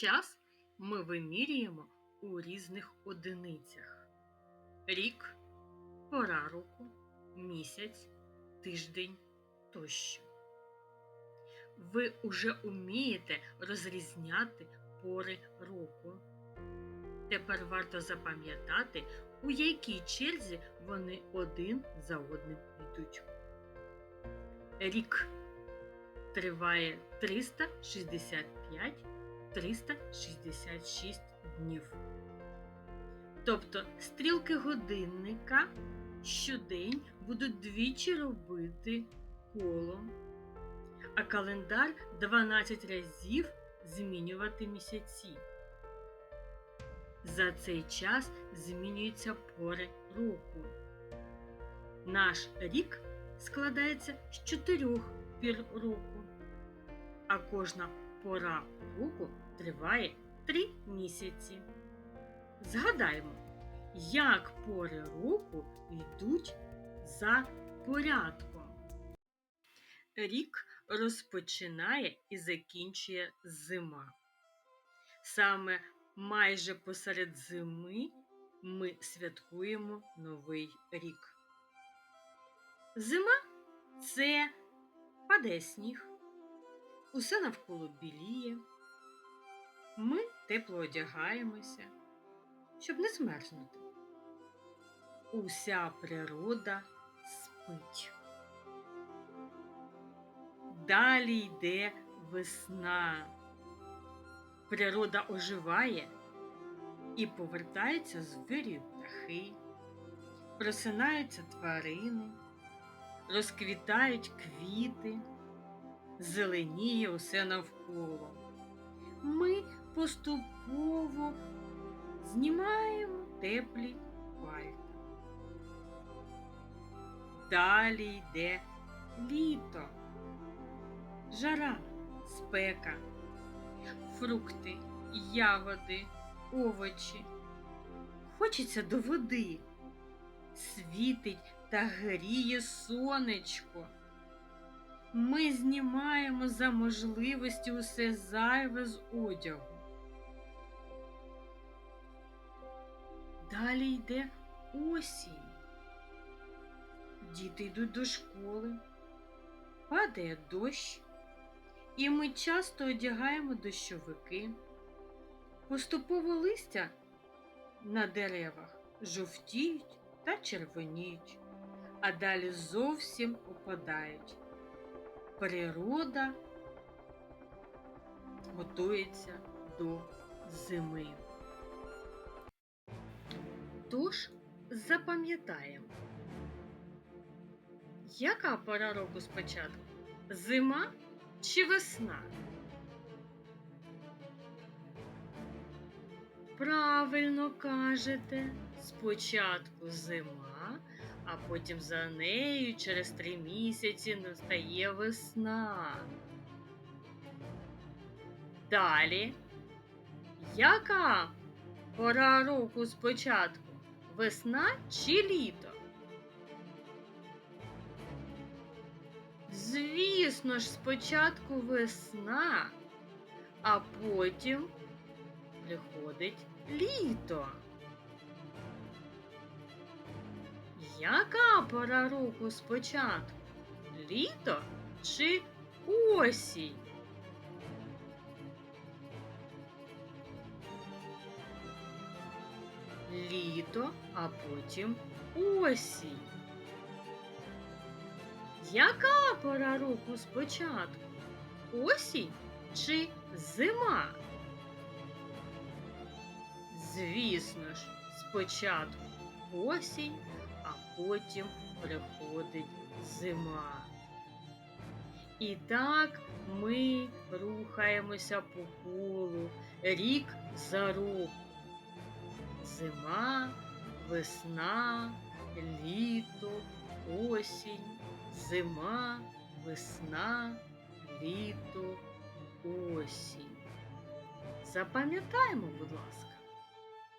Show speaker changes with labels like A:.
A: Час ми вимірюємо у різних одиницях: рік, пора року, місяць, тиждень тощо. Ви уже умієте розрізняти пори року. Тепер варто запам'ятати, у якій черзі вони один за одним йдуть. Рік триває 365-366 днів. Тобто стрілки годинника щодень будуть двічі робити коло, а календар 12 разів змінювати місяці. За цей час змінюються пори року. Наш рік складається з чотирьох пір року, а кожна пора року триває три місяці. Згадаємо, як пори року йдуть за порядком. Рік розпочинає і закінчує зима. Саме майже посеред зими ми святкуємо Новий рік. Зима це паде сніг, усе навколо біліє. Ми тепло одягаємося, щоб не змерзнути. Уся природа спить. Далі йде весна. Природа оживає і повертаються звірі птахи, просинаються тварини, розквітають квіти, зеленіє усе навколо. Ми поступово знімаємо теплі пальта. Далі йде літо, жара, спека фрукти, ягоди, овочі. Хочеться до води. Світить та гріє сонечко. Ми знімаємо за можливості усе зайве з одягу. Далі йде осінь. Діти йдуть до школи, падає дощ. І ми часто одягаємо дощовики. Поступово листя на деревах жовтіють та червоніють, а далі зовсім опадають. Природа готується до зими. Тож запам'ятаємо, яка пора року спочатку? Зима чи весна? Правильно кажете, спочатку зима, а потім за нею через три місяці настає весна. Далі, яка пора року спочатку? Весна чи літо? Звісно ж, спочатку весна, а потім приходить літо. Яка пора року спочатку? Літо чи осінь? Літо, а потім осінь. Яка пора року спочатку? Осінь чи зима? Звісно ж, спочатку осінь, а потім приходить зима. І так ми рухаємося по колу рік за роком. Зима, весна, літо, осінь зима, весна, літо, осінь. Запам'ятаємо, будь ласка.